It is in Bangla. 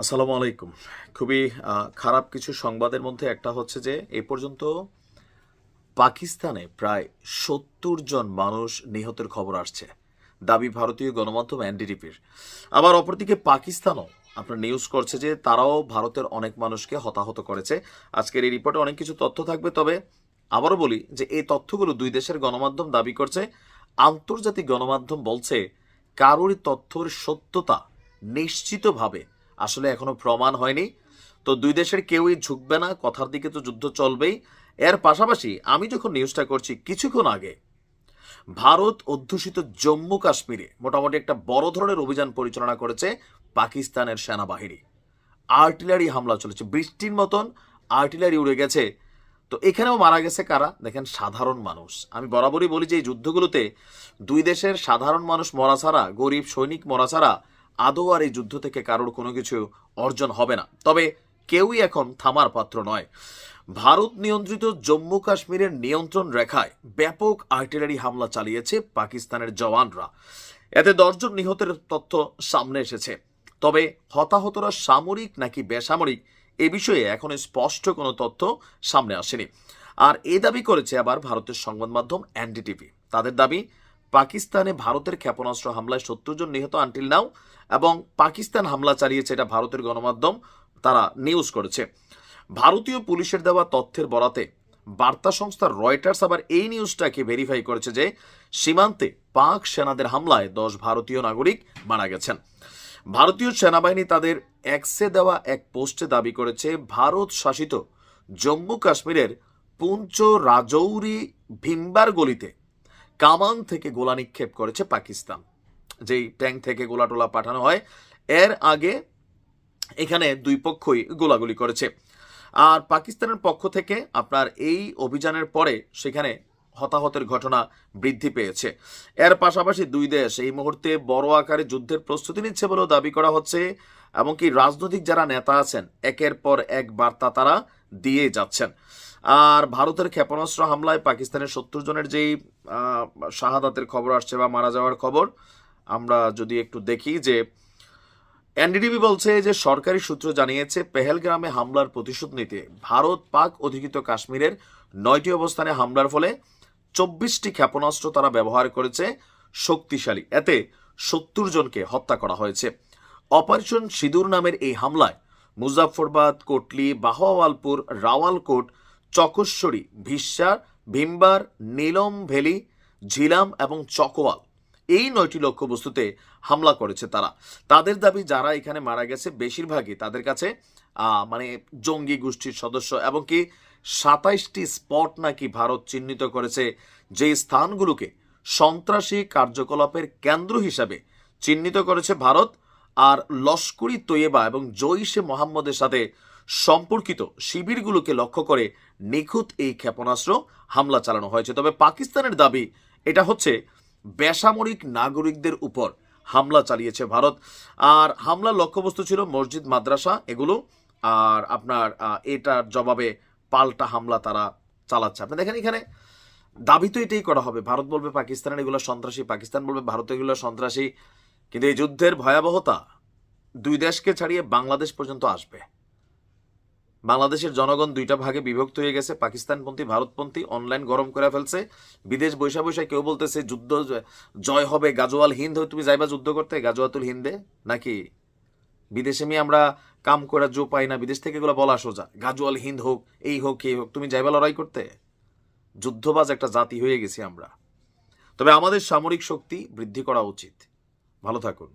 আসসালামু আলাইকুম। খুবই খারাপ কিছু সংবাদের মধ্যে একটা হচ্ছে যে, এ পর্যন্ত পাকিস্তানে প্রায় সত্তর জন মানুষ নিহতের খবর আসছে। দাবি ভারতীয় গণমাধ্যম এনডিটিপির আবার অপরদিকে পাকিস্তানও আপনার নিউজ করছে যে, তারাও ভারতের অনেক মানুষকে হতাহত করেছে। আজকের এই রিপোর্টে অনেক কিছু তথ্য থাকবে, তবে আবারও বলি যে, এই তথ্যগুলো দুই দেশের গণমাধ্যম দাবি করছে। আন্তর্জাতিক গণমাধ্যম বলছে, কারোরই তথ্যের সত্যতা নিশ্চিতভাবে আসলে এখনও প্রমাণ হয়নি। তো দুই দেশের কেউই ঝুঁকবে না, কথার দিকে তো যুদ্ধ চলবেই। এর পাশাপাশি আমি যখন নিউজটা করছি কিছুক্ষণ আগে, ভারত অধ্যুষিত জম্মু কাশ্মীরে মোটামুটি একটা বড় ধরনের অভিযান পরিচালনা করেছে পাকিস্তানের সেনাবাহিনী। আর্টিলারি হামলা চলেছে, বৃষ্টির মতন আর্টিলারি উড়ে গেছে। তো এখানেও মারা গেছে কারা? দেখেন, সাধারণ মানুষ। আমি বরাবরই বলি যে এই যুদ্ধগুলোতে দুই দেশের সাধারণ মানুষ মরা ছাড়া, গরিব সৈনিক মরা ছাড়া আদৌ আর এই যুদ্ধ থেকে কারোর কোনো কিছু অর্জন হবে না। তবে কেউই এখন থামার পাত্র নয়। ভারত নিয়ন্ত্রিত জম্মু কাশ্মীরের নিয়ন্ত্রণ রেখায় ব্যাপক আর্টিলারি হামলা চালিয়েছে পাকিস্তানের জওয়ানরা। এতে দশজন নিহতের তথ্য সামনে এসেছে। তবে হতাহতরা সামরিক নাকি বেসামরিক, এ বিষয়ে এখন স্পষ্ট কোনো তথ্য সামনে আসেনি। আর এ দাবি করেছে আবার ভারতের সংবাদ মাধ্যম এনডিটিভি। তাদের দাবি পাকিস্তানে ভারতের ক্ষেপণাস্ত্র হামলায় সত্তর জন নিহত আনটিল নাও এবং পাকিস্তান হামলা চালিয়েছে এটা ভারতের গণমাধ্যম তারা নিউজ করেছে। ভারতীয় পুলিশের দেওয়া তথ্যের বরাতে বার্তা সংস্থা রয়টার্স আবার এই নিউজটাকে ভেরিফাই করেছে যে সীমান্তে পাক সেনাদের হামলায় দশ ভারতীয় নাগরিক মারা গেছেন। ভারতীয় সেনাবাহিনী তাদের এক্সে দেওয়া এক পোস্টে দাবি করেছে, ভারত শাসিত জম্মু কাশ্মীরের পুঞ্চ রাজৌরি ভিম্বার গলিতে কামান থেকে গোলা নিক্ষেপ করেছে পাকিস্তান। যেই ট্যাঙ্ক থেকে গোলা টোলা পাঠানো হয়, এর আগে এখানে দুই পক্ষই গোলাগুলি করেছে। আর পাকিস্তানের পক্ষ থেকে আপনার এই অভিযানের পরে সেখানে হতাহতের ঘটনা বৃদ্ধি পেয়েছে। এর পাশাপাশি দুই দেশ এই মুহূর্তে বড় আকারে যুদ্ধের প্রস্তুতি নিচ্ছে বলেও দাবি করা হচ্ছে, এমনকি রাজনৈতিক যারা নেতা আছেন, একের পর এক বার্তা তারা দিয়ে যাচ্ছেন। আর ভারতের ক্ষেপণাস্ত্র হামলায় পাকিস্তানের সত্তর জনের যেই শাহাদাতের খবর আসছে বা মারা যাওয়ার খবর, আমরা যদি একটু দেখি যে এনডিডিবি বলছে যে সরকারি সূত্র জানিয়েছে, পেহেলগ্রামে হামলার প্রতিশোধ নিতে ভারত পাক অধিকৃত কাশ্মীরের নয়টি অবস্থানে হামলার ফলে চব্বিশটি ক্ষেপণাস্ত্র তারা ব্যবহার করেছে শক্তিশালী। এতে সত্তর জনকে হত্যা করা হয়েছে। অপারেশন সিঁদুর নামের এই হামলায় মুজাফরবাদ কোটলি, বাহওয়ালপুর, রাওয়ালকোট চকশ্বরী ভিস্যার ভিম্বার, নীলম ভেলি, ঝিলাম এবং চকোয়াল। এই নয়টি লক্ষ্যবস্তুতে হামলা করেছে তারা। তাদের দাবি, যারা এখানে মারা গেছে, বেশিরভাগই তাদের কাছে মানে জঙ্গি গোষ্ঠীর সদস্য এবং কি সাতাইশটি স্পট নাকি ভারত চিহ্নিত করেছে। যে স্থানগুলোকে সন্ত্রাসী কার্যকলাপের কেন্দ্র হিসাবে চিহ্নিত করেছে ভারত, আর লস্করি তৈয়বা এবং জৈশে মোহাম্মদের সাথে সম্পর্কিত শিবিরগুলোকে লক্ষ্য করে নিখুঁত এই ক্ষেপণাস্ত্র হামলা চালানো হয়েছে। তবে পাকিস্তানের দাবি, এটা হচ্ছে বেসামরিক নাগরিকদের উপর হামলা চালিয়েছে ভারত। আর হামলার লক্ষ্যবস্তু ছিল মসজিদ, মাদ্রাসা, এগুলো। আর আপনার এটার জবাবে পাল্টা হামলা তারা চালাচ্ছে। আপনি দেখেন এখানে দাবি তো এটাই করা হবে। ভারত বলবে পাকিস্তানের এগুলো সন্ত্রাসী, পাকিস্তান বলবে ভারত এগুলো সন্ত্রাসী। কিন্তু এই যুদ্ধের ভয়াবহতা দুই দেশকে ছাড়িয়ে বাংলাদেশ পর্যন্ত আসবে। বাংলাদেশের জনগণ দুইটা ভাগে বিভক্ত হয়ে গেছে। পাকিস্তানপন্থী, ভারতপন্থী অনলাইন গরম করে ফেলছে। বিদেশ বৈশা বৈশা কেউ বলতেছে, যুদ্ধ জয় হবে গাজোয়াল হিন্দ হয়ে তুমি যাইবা যুদ্ধ করতে? গাজোয়াতুল হিন্দে? নাকি বিদেশে মেয়ে আমরা কাম করে জো পাই না, বিদেশ থেকে এগুলো বলা সোজা। গাজোয়াল হিন্দ হোক, এই হোক এই হোক, তুমি যাইবা লড়াই করতে? যুদ্ধবাজ একটা জাতি হয়ে গেছি আমরা। তবে আমাদের সামরিক শক্তি বৃদ্ধি করা উচিত। ভালো থাকুন।